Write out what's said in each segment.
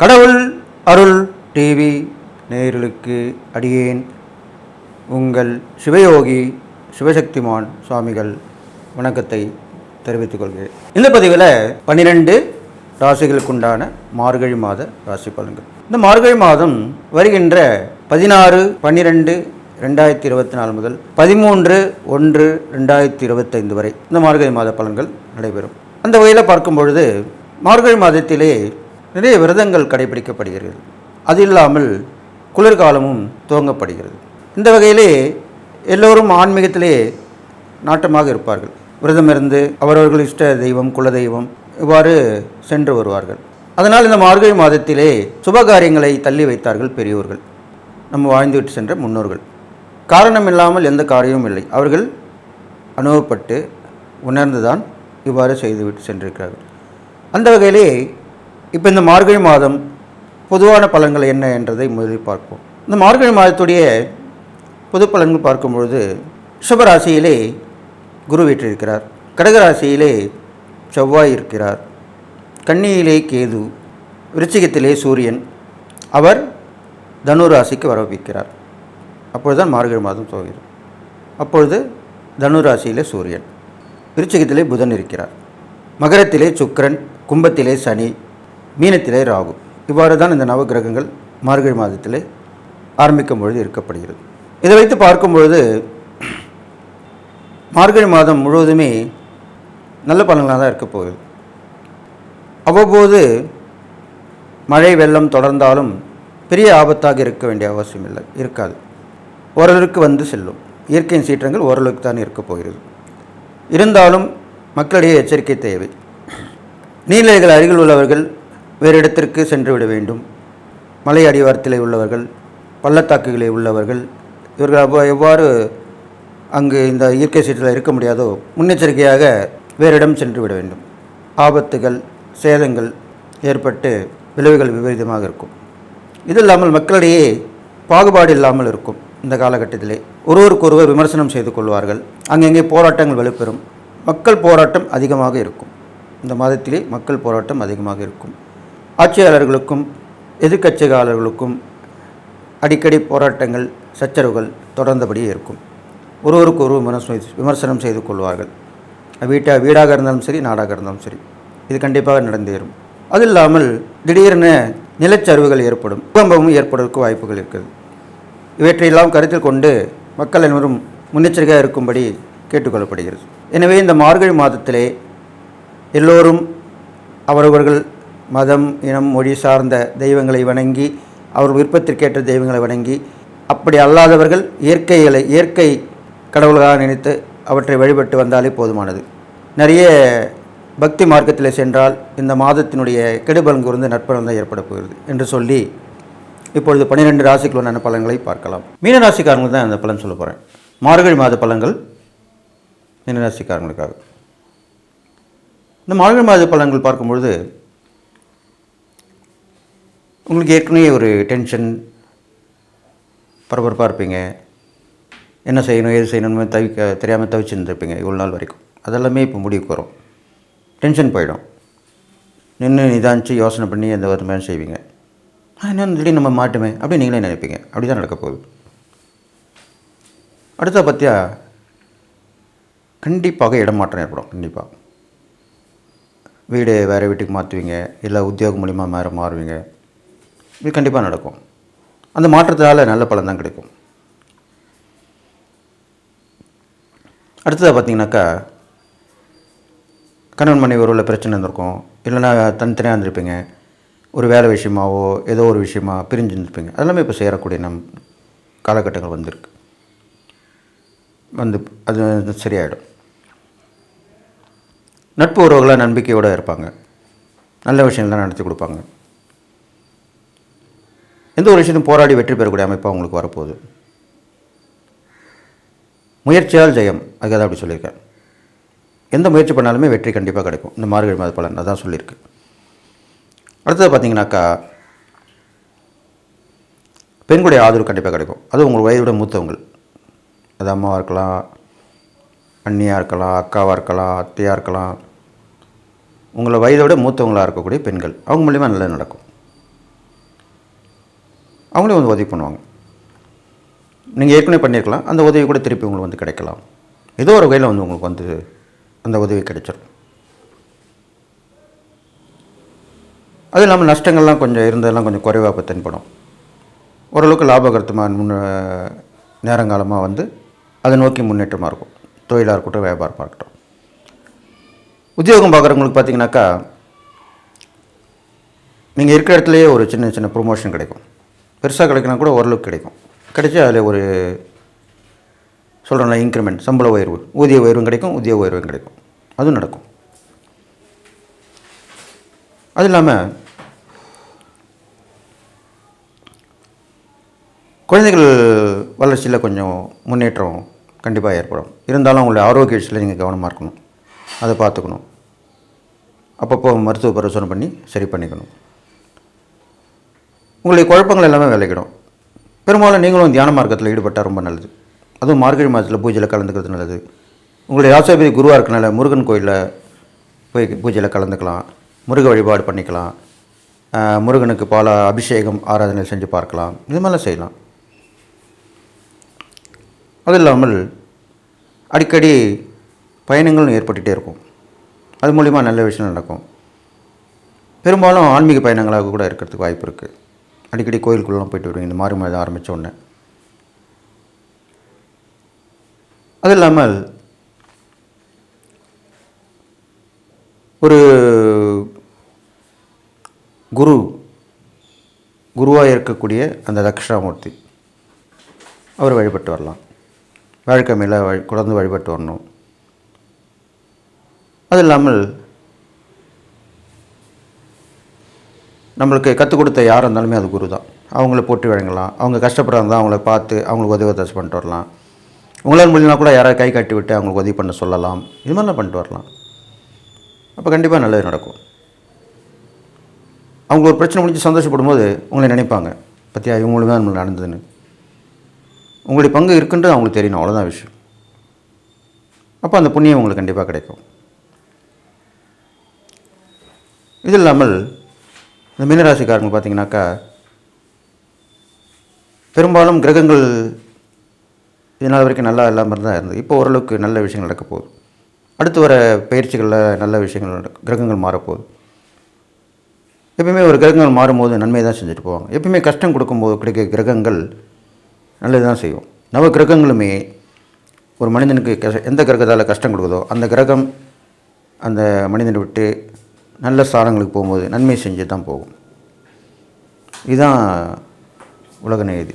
கடவுள் அருள் டிவி நேயர்களுக்கு அடியேன் உங்கள் சிவயோகி சிவசக்திமான் சுவாமிகள் வணக்கத்தை தெரிவித்துக் கொள்கிறேன். இந்த பதிவில் பன்னிரெண்டு ராசிகளுக்குண்டான மார்கழி மாத ராசி பலன்கள். இந்த மார்கழி மாதம் வருகின்ற பதினாறு பன்னிரெண்டு ரெண்டாயிரத்தி இருபத்தி நாலு முதல் பதிமூன்று ஒன்று ரெண்டாயிரத்தி இருபத்தைந்து வரை இந்த மார்கழி மாத பலன்கள் நடைபெறும். அந்த வகையில் பார்க்கும் பொழுது மார்கழி மாதத்திலே நிறைய விரதங்கள் கடைபிடிக்கப்படுகிறது. அது இல்லாமல் குளிர்காலமும் துவங்கப்படுகிறது. இந்த வகையிலே எல்லோரும் ஆன்மீகத்திலே நாட்டமாக இருப்பார்கள். விரதம் இருந்து அவரவர்கள் இஷ்ட தெய்வம் குலதெய்வம் இவ்வாறு சென்று வருவார்கள். அதனால் இந்த மார்கழி மாதத்திலே சுபகாரியங்களை தள்ளி வைத்தார்கள் பெரியோர்கள். நம்ம வாழ்ந்துவிட்டு சென்ற முன்னோர்கள். காரணம் இல்லாமல் எந்த காரியமும் இல்லை. அவர்கள் அனுபவப்பட்டு உணர்ந்துதான் இவ்வாறு செய்துவிட்டு சென்றிருக்கிறார்கள். அந்த வகையிலே இப்போ இந்த மார்கழி மாதம் பொதுவான பலன்கள் என்ன என்றதை முதலில் பார்ப்போம். இந்த மார்கழி மாதத்துடைய பொது பலன்கள் பார்க்கும்பொழுது ரிஷபராசியிலே குரு வீற்றிருக்கிறார். கடகராசியிலே செவ்வாய் இருக்கிறார். கன்னியிலே கேது விருச்சிகத்திலே சூரியன். அவர் தனுராசிக்கு வரவிக்கிறார் அப்பொழுதுதான் மார்கழி மாதம் துவங்கிறது அப்பொழுது தனுராசியிலே சூரியன். விருச்சிகத்திலே புதன் இருக்கிறார். மகரத்திலே சுக்கரன் கும்பத்திலே சனி. மீனத்திலே ராகு. இவ்வாறு தான் இந்த நவகிரகங்கள் மார்கழி மாதத்திலே ஆரம்பிக்கும் பொழுது இருக்கப்படுகிறது. இதை வைத்து பார்க்கும் பொழுது மார்கழி மாதம் முழுவதுமே நல்ல பலன்களாக தான் இருக்க போகுது. அவ்வப்போது மழை வெள்ளம் தொடர்ந்தாலும் பெரிய ஆபத்தாக இருக்க வேண்டிய அவசியம் இல்லை இருக்காது. ஓரளவுக்கு வந்து செல்லும். இயற்கையின் சீற்றங்கள் ஓரளவுக்கு தான் இருக்கப் போகிறது. இருந்தாலும் மக்களிடையே எச்சரிக்கை தேவை. நீர்நிலைகள் அருகில் உள்ளவர்கள் வேறு இடத்திற்கு சென்று விட வேண்டும். மலை அடிவாரத்திலே உள்ளவர்கள் பள்ளத்தாக்குகளில் உள்ளவர்கள் இவர்கள் அவ்வா எவ்வாறு அங்கு இந்த இயற்கை சீற்றில் இருக்க முடியாதோ முன்னெச்சரிக்கையாக வேறு இடம் சென்று விட வேண்டும். ஆபத்துகள் சேதங்கள் ஏற்பட்டு விளைவுகள் விபரீதமாக இருக்கும். இது இல்லாமல் மக்களிடையே பாகுபாடு இல்லாமல் இருக்கும் இந்த காலகட்டத்திலே. ஒருவருக்கொருவர் விமர்சனம் செய்து கொள்வார்கள். அங்கங்கே போராட்டங்கள் வலுப்பெறும். மக்கள் போராட்டம் அதிகமாக இருக்கும். இந்த மாதத்திலே மக்கள் போராட்டம் அதிகமாக இருக்கும். ஆட்சியாளர்களுக்கும் எதிர்க்கட்சியாளர்களுக்கும் அடிக்கடி போராட்டங்கள் சச்சரவுகள் தொடர்ந்தபடியே இருக்கும். ஒருவருக்கு ஒரு விமர்சனம் விமர்சனம் செய்து கொள்வார்கள். வீட்டா வீடாக இருந்தாலும் சரி நாடாக இருந்தாலும் சரி இது கண்டிப்பாக நடந்தேறும் அது இல்லாமல் திடீரென நிலச்சரிவுகள் ஏற்படும் பூகம்பமும் ஏற்படுவதற்கு வாய்ப்புகள் இருக்குது. இவற்றையெல்லாம் கருத்தில் கொண்டு மக்கள் அனைவரும் முன்னெச்சரிக்கையாக இருக்கும்படி கேட்டுக்கொள்ளப்படுகிறது. எனவே இந்த மார்கழி மாதத்திலே எல்லோரும் அவரவர்கள் மதம் இனம் மொழி சார்ந்த தெய்வங்களை வணங்கி அவர் விருப்பத்திற்கேற்ற தெய்வங்களை வணங்கி அப்படி அல்லாதவர்கள் இயற்கைகளை இயற்கை கடவுள்களாக நினைத்து அவற்றை வழிபட்டு வந்தாலே போதுமானது. நிறைய பக்தி மார்க்கத்தில் சென்றால் இந்த மாதத்தினுடைய கெடுபலன் கூர்ந்து நற்பலன் தான் ஏற்பட போகிறது என்று சொல்லி இப்பொழுது பன்னிரெண்டு ராசிக்குள்ளான பலன்களை பார்க்கலாம். மீனராசிக்காரங்களுக்கு தான் அந்த பலன் சொல்ல போகிறேன் மார்கழி மாத பலன்கள் மீனராசிக்காரங்களுக்காக இந்த மார்கழி மாத பலன்கள் பார்க்கும்பொழுது உங்களுக்கு ஏற்கனவே ஒரு டென்ஷன் பரபரப்பாக இருப்பீங்க. என்ன செய்யணும் எது செய்யணும்னு தவிக்க தெரியாமல் தவிச்சுருந்துருப்பீங்க இவ்வளோ நாள் வரைக்கும். அதெல்லாமே இப்போ முடிவுக்கு வரும். டென்ஷன் போயிடும். நின்று நிதானிச்சு யோசனை பண்ணி எந்த வருமானம் செய்வீங்க? என்ன திடீர்னு நம்ம மாட்டுமே அப்படி நீங்களே நினைப்பீங்க. அப்படி தான் நடக்க போகுது. அடுத்த பற்றியா கண்டிப்பாக இடமாற்றம் ஏற்படும். கண்டிப்பாக வீடு வேறு வீட்டுக்கு மாற்றுவீங்க இல்லை உத்தியோகம் மூலிமா மாற மாறுவீங்க. இது கண்டிப்பாக நடக்கும். அந்த மாற்றத்தினால் நல்ல பலன் தான் கிடைக்கும். அடுத்ததாக பார்த்தீங்கன்னாக்கா கணவன் மனைவி உறவில் பிரச்சனை இருந்திருக்கும். இல்லைன்னா தனித்தனியாக இருந்திருப்பீங்க. ஒரு வேலை விஷயமாவோ ஏதோ ஒரு விஷயமா பிரிஞ்சு இருந்திருப்பீங்க. அதெல்லாமே இப்போ சேரக்கூடிய நம் காலகட்டங்கள் வந்திருக்கு. வந்து அது சரியாயிடும். நட்பு உறவுகளாக நம்பிக்கையோடு இருப்பாங்க. நல்ல விஷயங்கள்லாம் நடத்தி கொடுப்பாங்க. எந்த ஒரு விஷயத்தையும் போராடி வெற்றி பெறக்கூடிய அமைப்பாக உங்களுக்கு வரப்போகுது? முயற்சியால் ஜெயம். அதுக்காக தான் அப்படி சொல்லியிருக்கேன். எந்த முயற்சி பண்ணாலுமே வெற்றி கண்டிப்பாக கிடைக்கும். இந்த மார்கழி மாத பலன். அதான் சொல்லியிருக்கு. அடுத்தது பார்த்தீங்கன்னாக்கா பெண்களுடைய ஆதரவு கண்டிப்பாக கிடைக்கும். அது உங்கள் வயதோட மூத்தவங்கள். அது அம்மாவாக இருக்கலாம் அண்ணியாக இருக்கலாம் அக்காவாக இருக்கலாம் அத்தையாக இருக்கலாம். உங்களை வயதோட மூத்தவங்களாக இருக்கக்கூடிய பெண்கள். அவங்க மூலிமா நல்லது நடக்கும். அவங்களே வந்து உதவி பண்ணுவாங்க. நீங்கள் ஏற்கனவே பண்ணியிருக்கலாம் அந்த உதவி கூட திருப்பி உங்களுக்கு வந்து கிடைக்கலாம். ஏதோ ஒரு வகையில் வந்து உங்களுக்கு வந்து அந்த உதவி கிடைச்சிடும் அது இல்லாமல் நஷ்டங்கள்லாம் கொஞ்சம் இருந்ததெல்லாம் கொஞ்சம் குறைவாக இப்போ தென்படும். ஓரளவுக்கு லாபகரத்தமாக முன்ன நேரங்காலமாக வந்து அதை நோக்கி முன்னேற்றமாக இருக்கும். தொழிலாக இருக்கட்டும் வியாபாரமாக இருக்கட்டும். உத்தியோகம் பார்க்குறவங்களுக்கு பார்த்தீங்கன்னாக்கா நீங்கள் இருக்கிற இடத்துலையே ஒரு சின்ன சின்ன ப்ரொமோஷன் கிடைக்கும். பெருசாக கிடைக்கினா கூட ஓரளவுக்கு கிடைக்கும். கிடைச்சி அதில் ஒரு சொல்கிறோம்ல இன்க்ரிமெண்ட் சம்பள உயர்வு ஊதிய உயர்வும் கிடைக்கும் ஊதிய உயர்வும் கிடைக்கும். அதுவும் நடக்கும். அது இல்லாமல் குழந்தைகள் வளர்ச்சியில் கொஞ்சம் முன்னேற்றம் கண்டிப்பாக ஏற்படும். இருந்தாலும் அவங்களுடைய ஆரோக்கிய விஷயத்தில் நீங்கள் கவனமாக இருக்கணும். அதை பார்த்துக்கணும். அப்பப்போ மருத்துவ பரிசோதனை பண்ணி சரி பண்ணிக்கணும். உங்களுடைய குழப்பங்கள் எல்லாமே விளைக்கிடும் பெரும்பாலும் நீங்களும் தியான மார்க்கத்தில் ஈடுபட்டால் ரொம்ப நல்லது. அதுவும் மார்கழி மாதத்தில் பூஜையில் கலந்துக்கிறது நல்லது. உங்களுடைய ராசாபதி குருவாக இருக்கனால முருகன் கோயிலில் போய் பூஜையில் கலந்துக்கலாம். முருக வழிபாடு பண்ணிக்கலாம். முருகனுக்கு பல அபிஷேகம் ஆராதனை செஞ்சு பார்க்கலாம். இது மாதிரிலாம் செய்யலாம். அது இல்லாமல் அடிக்கடி பயணங்களும் ஏற்பட்டுகிட்டே இருக்கும். அது மூலிமா நல்ல விஷயம் நடக்கும். பெரும்பாலும் ஆன்மீக பயணங்களாக கூட இருக்கிறதுக்கு வாய்ப்பு இருக்குது அடிக்கடி கோயிலுக்குள்ளெலாம் போயிட்டு வருவேன். இந்த மாறி மாதம் ஆரம்பித்த உடனே. அது இல்லாமல் ஒரு குரு குருவாக இருக்கக்கூடிய அந்த தக்ஷணாமூர்த்தி அவர் வழிபட்டு வரலாம். வாழ்க்கைமையில் வழி குழந்தை வழிபட்டு வரணும். அது இல்லாமல் நம்மளுக்கு கற்றுக் கொடுத்த யாராக இருந்தாலுமே அது குரு தான் அவங்கள போட்டு வழங்கலாம். அவங்க கஷ்டப்படுறாங்க தான் அவங்கள பார்த்து அவங்களுக்கு உதவி தச்சு பண்ணிட்டு வரலாம். உங்களால் முடியலனா கூட யாராவது கை கட்டி விட்டு அவங்களுக்கு உதவி பண்ண சொல்லலாம். இது மாதிரிலாம் பண்ணிட்டு வரலாம். அப்போ கண்டிப்பாக நல்லது நடக்கும். அவங்க ஒரு பிரச்சனை முடிஞ்சு சந்தோஷப்படும் போது உங்களை நினைப்பாங்க. பற்றியா இவங்களுமே தான் நம்மளுக்கு நடந்ததுன்னு. உங்களுடைய பங்கு இருக்குன்றது அவங்களுக்கு தெரியணும் அவ்வளோதான் விஷயம். அப்போ அந்த புண்ணியம் உங்களுக்கு கண்டிப்பாக கிடைக்கும். இது இல்லாமல் இந்த மீனராசிக்காரங்க பார்த்தீங்கன்னாக்கா பெரும்பாலும் கிரகங்கள் இதனால் வரைக்கும் நல்லா இல்லாமல் தான் இருந்தது. இப்போ ஓரளவுக்கு நல்ல விஷயங்கள் நடக்க போகுது. அடுத்து வர பயிற்சிகளில் நல்ல விஷயங்கள் நடக்கும் கிரகங்கள் மாறப்போகுது. எப்பயுமே ஒரு கிரகங்கள் மாறும்போது நன்மை தான் செஞ்சுட்டு போவாங்க. எப்பயுமே கஷ்டம் கொடுக்கும்போது கிடைக்க கிரகங்கள் நல்லது தான் செய்யும். நவ கிரகங்களுமே ஒரு மனிதனுக்கு எந்த கிரகத்தால் கஷ்டம் கொடுக்குதோ அந்த கிரகம் அந்த மனிதனை விட்டு நல்ல ஸ்தானங்களுக்கு போகும்போது நன்மை செஞ்சு தான் போகும். இதுதான் உலக நியதி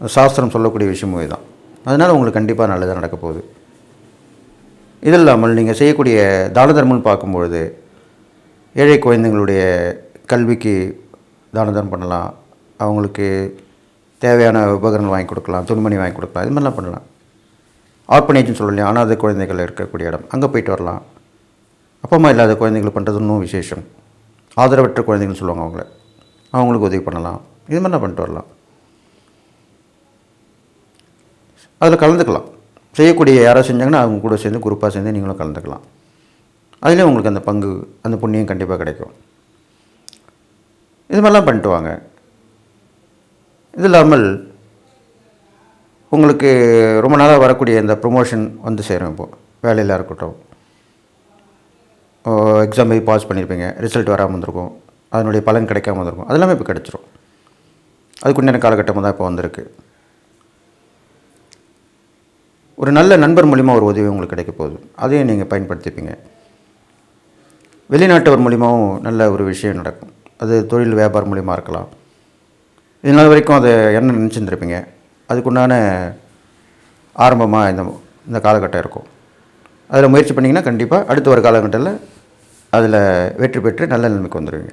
சாஸ்திரம் சொல்லக்கூடிய விஷயமும் இதுதான். அதனால் உங்களுக்கு கண்டிப்பாக நல்லதாக நடக்க போகுது. இது இல்லாமல் நீங்கள் செய்யக்கூடிய தான தர்மம்னு பார்க்கும்பொழுது ஏழை குழந்தைங்களுடைய கல்விக்கு தான தர்மம் பண்ணலாம். அவங்களுக்கு தேவையான உபகரணம் வாங்கி கொடுக்கலாம் துணிமணி வாங்கி கொடுக்கலாம் இது மாதிரிலாம் பண்ணலாம். ஆர்ப்பனேஜ்னு சொல்லலையா? அனாதை குழந்தைகள் இருக்கக்கூடிய இடம். அங்கே போயிட்டு வரலாம். அப்பா அம்மா இல்லாத குழந்தைகள் பண்ணுறது இன்னும் விசேஷம். ஆதரவற்ற குழந்தைகள் சொல்லுவாங்க அவங்கள. அவங்களுக்கு உதவி பண்ணலாம். இது மாதிரிலாம் பண்ணிட்டு வரலாம். அதில் கலந்துக்கலாம். செய்யக்கூடிய யாராவது செஞ்சாங்கன்னா அவங்க கூட சேர்ந்து குரூப்பாக சேர்ந்து நீங்களும் கலந்துக்கலாம். அதுலேயும் உங்களுக்கு அந்த பங்கு அந்த புண்ணியம் கண்டிப்பாக கிடைக்கும். இது மாதிரிலாம் பண்ணிட்டு வாங்க. இது இல்லாமல் உங்களுக்கு ரொம்ப நாளாக வரக்கூடிய இந்த ப்ரொமோஷன் வந்து சேரும் இப்போது வேலையில் இருக்கட்டும். எக்ஸாம் போய் பாஸ் பண்ணியிருப்பீங்க ரிசல்ட் வராமல் வந்திருக்கும். அதனுடைய பலன் கிடைக்காம வந்திருக்கும். அதெல்லாமே இப்போ கிடச்சிரும். அதுக்குண்டான காலகட்டமாக தான் இப்போ வந்திருக்கு. ஒரு நல்ல நண்பர் மூலிமா ஒரு உதவி உங்களுக்கு கிடைக்க போகுது. அதையும் நீங்கள் பயன்படுத்திப்பீங்க. வெளிநாட்டவர் மூலிமாவும் நல்ல ஒரு விஷயம் நடக்கும். அது தொழில் வியாபாரம் மூலிமா இருக்கலாம். இதனால் வரைக்கும் அதை என்ன நினச்சிருந்துருப்பீங்க? அதுக்குண்டான ஆரம்பமாக இந்த இந்த காலகட்டம் இருக்கும். அதில் முயற்சி பண்ணிங்கன்னா கண்டிப்பாக அடுத்த ஒரு காலகட்டத்தில் அதில் வெற்றி பெற்று நல்ல நிலைமைக்கு வந்துடுவீங்க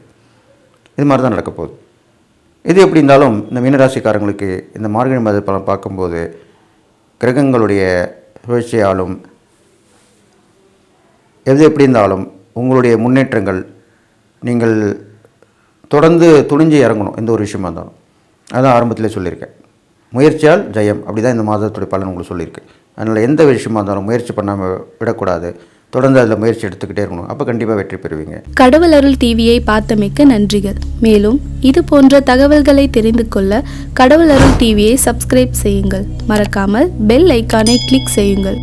இது மாதிரி தான் நடக்க போகுது. இது எப்படி இருந்தாலும் இந்த மீனராசிக்காரங்களுக்கு இந்த மார்கழி மாத பலன் பார்க்கும்போது கிரகங்களுடைய சுழற்சியாலும் எது எப்படி இருந்தாலும் உங்களுடைய முன்னேற்றங்கள் நீங்கள் தொடர்ந்து துணிஞ்சு இறங்கணும் எந்த ஒரு விஷயமா இருந்தாலும். அதான் ஆரம்பத்திலே சொல்லியிருக்கேன். முயற்சியால் ஜெயம். அப்படி தான் இந்த மாதத்துடைய பலன் உங்களுக்கு சொல்லியிருக்கு. அதனால் எந்த விஷயமா இருந்தாலும் முயற்சி பண்ணாமல் விடக்கூடாது. தொடர்ந்து அதில் முயற்சி எடுத்துக்கிட்டே இருக்கணும். அப்போ கண்டிப்பாக வெற்றி பெறுவீங்க. கடவுள் அருள் டிவியை பார்த்தமைக்க நன்றிகள். மேலும் இது போன்ற தகவல்களை தெரிந்து கொள்ள கடவுள் அருள் டிவியை சப்ஸ்கிரைப் செய்யுங்கள். மறக்காமல் பெல் ஐக்கானை கிளிக் செய்யுங்கள்.